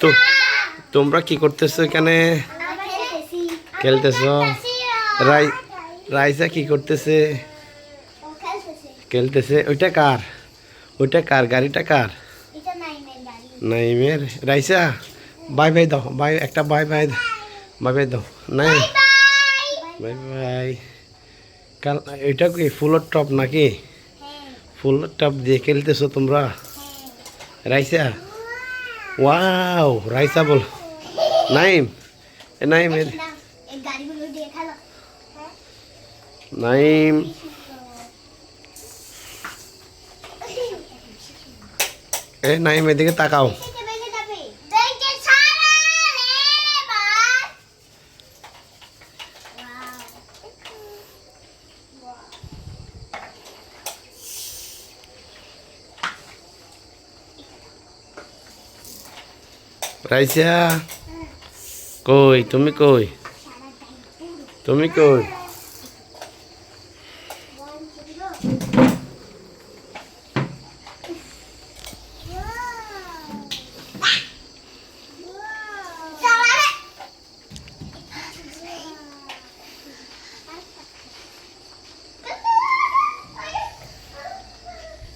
তো তোমরা কি করতেছো এখানে? খেলতেছো? রাই রাইসা কি করতেছে? খেলতেছে। ওইটা কার? ওইটা কার? গাড়িটা কার? নাইমের। রাইসা বাই বাই দাও। বাই একটা বাই বাই বাই বাই দাও। নাই? Bye bye. কাল এটা কি ফুলের টপ নাকি? ফুলের টপ দিয়ে খেলতেছো তোমরা? রাইসা ওয়াও রাইসা বল নাইম এ নাইম এ নাইম এ নাইম এদিকে তাকাও। রাইসা। কই তুমি কই? তুমি কই?